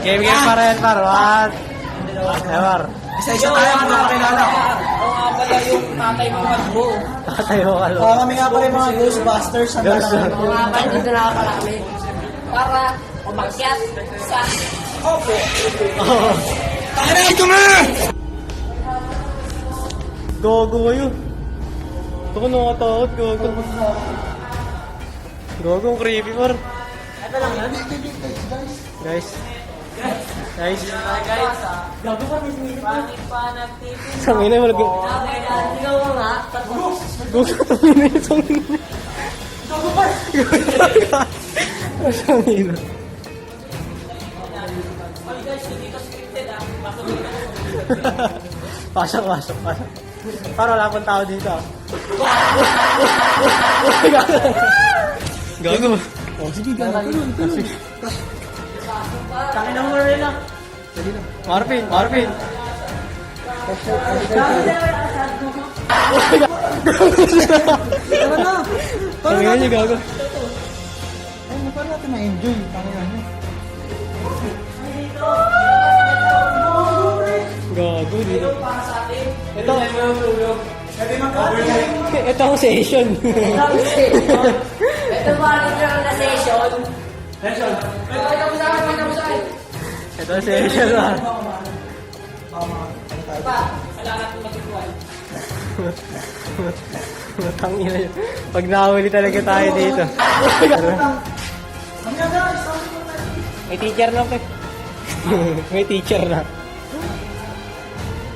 Game game pa rin, par. One. Ever. Isa-isa tayo, mga kakilala. Oo nga pala yung tatay mo magbo. Tatay mo kalo. Oh, kami nga pala yung mga Ghostbusters. Ang Ghost- dalawa. Oo nga pala dito na pala kami. Para umakyat sa Opo. Oh. Tara, ito nga! Gogo kayo. Ito ko nakatakot, gogo. Gogo, creepy, par. Ito lang yan. Guys. Guys. Gago ka, Miss Mili. Panik pa nagtitin. Sa mina, wala go. Ikaw nga. Gogo, tangina yun, sa mina. Gago pa. Sa mina. Oy guys, hindi to scripted ah. Pasok pasok, pasok. Para wala pang tao dito. ah. Gago. Oh, sige, gano'n. Sige. Tangin mo rin ah. Marvin, Marvin. Tara na! Tangina na! niya, gago. Ay, para natin na-enjoy. Tangina niyo. Gago, dito. Ito, ito ang session. Ito ang na session? Session. Ito mo sa akin, ito ang session, ah. Magkikuhan. Tangina yun. Pag nakahuli talaga tayo dito. May teacher na, pe. May teacher na.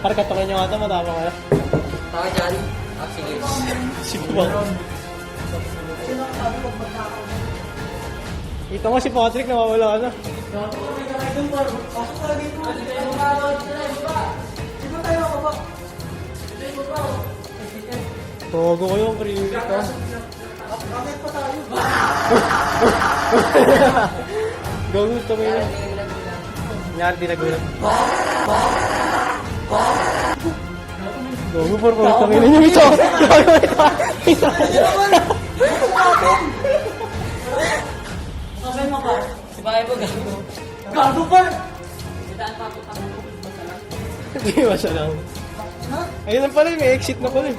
Para katukin nyo nga ito, matapang ka na. Taka dyan. Ah, sige. Si Buwang. Kita mo si Patrick, ka na. Tayo ako ba? Togo ko yung creepy ka. Bakit pa tayo? Gusto mo yun. Kunyari, di nagulat. Por favor, tangin niyo ito. Gago, ito. Ito. Hindi masalang. Ayun lang pala, may exit na pala. eh.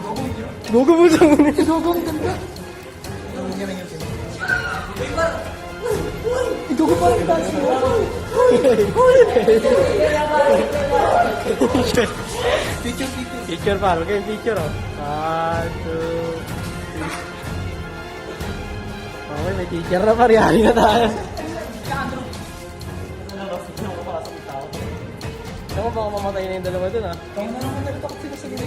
Gago mo sa muna. Gago, ang ganda! Gago pa rin tayo. Picture, Picture, picture. picture pa. Kayong picture, oh. One, two, three. Okay, may teacher na pa. Riyari na tayo. Ako baka mamatay na yung dalawa dun, ah. Kaya na naman nalitakot sila sa gilid.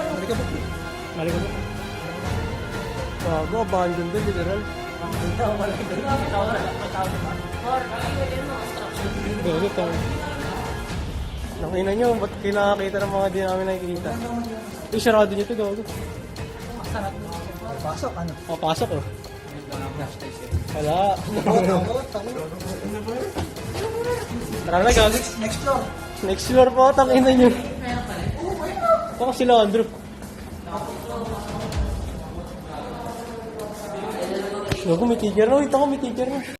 Balik ka ba? Mali ba? Gago, abandon dun, literal. Gago, tang. Nakina nyo, ba't kinakakita ng mga di namin nakikita? Eh, sarado nyo to, gago. Pasok, ano? Oh. Wala. Takot, takot, takot. Tara na, gago. Next floor. Next floor po, tangina nyo. Baka sila, Andrew. Gago, may teacher na. Wait ako, may teacher na.